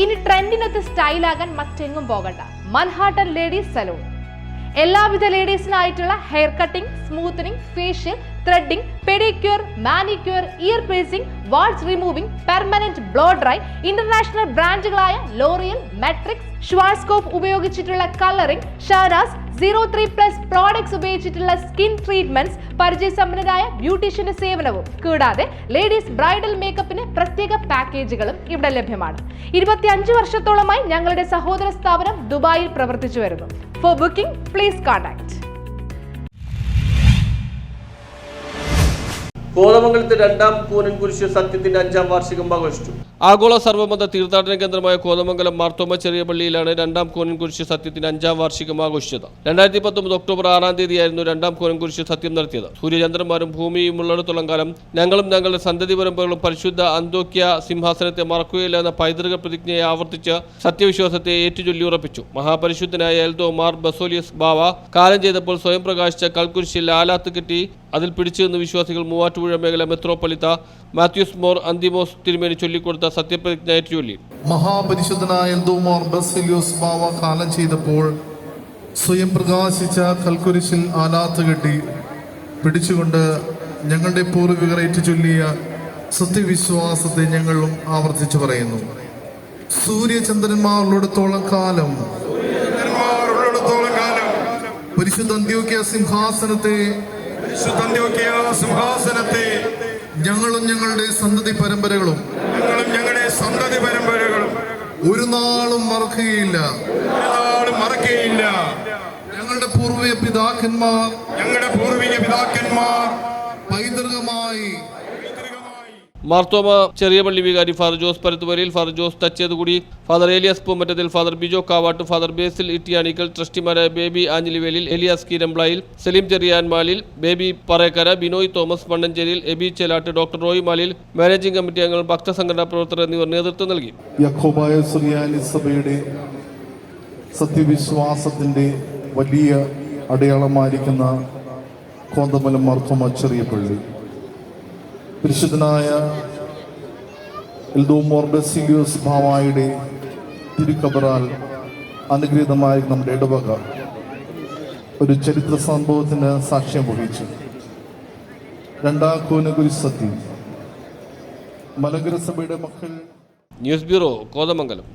ഇനി ട്രെൻഡിനൊത്ത് സ്റ്റൈലാകാൻ മറ്റെങ്ങും പോകണ്ട. Manhattan ladies salon. എല്ലാവിധ ലേഡീസിനായിട്ടുള്ള hair cutting smoothening facial threading pedicure manicure ear piercing warts removing permanent blow dry international ബ്രാൻഡുകളായ L'Oreal Matrix Schwarzkopf ഉപയോഗിച്ചിട്ടുള്ള colouring Shahnaz zero three plus products ഉപയോഗിച്ചിട്ടുള്ള skin treatments പരിചയസമ്പന്നരായ ബ്യൂട്ടീഷ്യന്റെ സേവനവും. കൂടാതെ ലേഡീസ് ബ്രൈഡൽ മേക്കപ്പിന് പ്രത്യേക പാക്കേജുകളും ഇവിടെ ലഭ്യമാണ്. ഇരുപത്തിയഞ്ച് വർഷത്തോളമായി ഞങ്ങളുടെ സഹോദര സ്ഥാപനം ദുബായിൽ പ്രവർത്തിച്ചു വരുന്നു. ഫോർ ബുക്കിംഗ് പ്ലീസ് കോൺടാക്ട് കോതമംഗലത്ത് രണ്ടാം കൂനൻ കുരിശ് സത്യത്തിന്റെ അഞ്ചാം വാർഷികം ആഘോഷിച്ചു. ആഗോള സർവമത തീർത്ഥാടന കേന്ദ്രമായ കോതമംഗലം മാർത്തോമ ചെറിയ പള്ളിയിലാണ് രണ്ടാം കോനൻ കുരിശ് സത്യത്തിന്റെ അഞ്ചാം വാർഷികം ആഘോഷിച്ചത്. രണ്ടായിരത്തി പത്തൊമ്പത് ഒക്ടോബർ ആറാം തീയതിയായിരുന്നു രണ്ടാം കോനൻ കുരിശ് സത്യം നടത്തിയത്. സൂര്യചന്ദ്രന്മാരും ഭൂമിയും ഉള്ളിടത്തോളം കാലം ഞങ്ങളും ഞങ്ങളുടെ സന്തതി പരമ്പരകളും പരിശുദ്ധ അന്തോക്യ സിംഹാസനത്തെ മറക്കുകയില്ല എന്ന പൈതൃക പ്രതിജ്ഞയെ ആവർത്തിച്ച് സത്യവിശ്വാസത്തെ ഏറ്റുചൊല്ലി ഉറപ്പിച്ചു. മഹാപരിശുദ്ധനായ എൽദോ മാർ ബസോലിയസ് ബാവ കാലം ചെയ്തപ്പോൾ സ്വയം പ്രകാശിച്ച കൽക്കുരിശിൽ ആലാത്ത് കെട്ടി അതിൽ പിടിച്ചു നിന്ന് വിശ്വാസികൾ മൂവാറ്റുപുഴ മേഖല മെത്രോപൊലിത്ത മാത്യൂസ് മോർ അന്തിമോസ് തിരുമേനി ചൊല്ലിക്കൊടുത്ത സത്യപ്രതിജ്ഞ ഏറ്റുചൊല്ലി മഹാപരിശുദ്ധനായ എന്തോമോർ ബസിലിയോസ് ബാവ കാലം ചെയ്തപ്പോൾ സ്വയം പ്രകാശിച്ച കൽക്കുരിശിൽ ആലാത്ത് കെട്ടി പിടിച്ചുകൊണ്ട് ഞങ്ങളുടെ പൂർവികർ ചൊല്ലിയ സത്യവിശ്വാസത്തെ ഞങ്ങളും ആവർത്തിച്ചു പറയുന്നു. സൂര്യചന്ദ്രന്മാരുള്ളിടത്തോളം കാലം ഉള്ളിടത്തോളം കാലം പരിശുദ്ധ അന്ത്യോക്യ സിംഹാസനത്തെ സിംഹാസനത്തെ ഞങ്ങളും ഞങ്ങളുടെ സന്തതി പരമ്പരകളും ഞങ്ങളും ഞങ്ങളുടെ സന്തതി പരമ്പരകളും ഒരു നാളും മറക്കുകയില്ല. ഒരാളും മറക്കുകയില്ല. ഞങ്ങളുടെ പൂർവിക പിതാക്കന്മാർ ഞങ്ങളുടെ പൂർവിക പിതാക്കന്മാർ മാർത്തോമ ചെറിയ പള്ളി വികാരി father Jose Parathuvarayil father Jose Thachethukudi father Elias Poomattathil father Bijo Kavattu father Basil Ittiyanickal ട്രസ്റ്റിമാരായ Baby Anjilivelil Elias Keeramblayil Saleem Cheriyanmalil Baby Parayakkara Binoy Thomas Mannancheriyil Eby Chelattu doctor Roy Malil managing committee അംഗങ്ങൾ ഭക്തസംഘടനാ പ്രവർത്തകർ എന്നിവർ നേതൃത്വം നൽകി. സഭയുടെ വലിയ അടയാളമായിരിക്കുന്ന കോന്തമലം മർത്തോമ ചെറിയ പള്ളി പരിശുദ്ധനായ എൽദോ ബെസിലിയോസ് ഭാവായുടെ തിരുക്കബറാൽ അനുഗ്രഹീതമായ നമ്മുടെ ഇടവക ഒരു ചരിത്ര സംഭവത്തിന് സാക്ഷ്യം വഹിച്ചു. രണ്ടാം കൂനഗുരി സത്യം മലങ്കര സഭയുടെ മക്കൾ ന്യൂസ് ബ്യൂറോ കോതമംഗലം.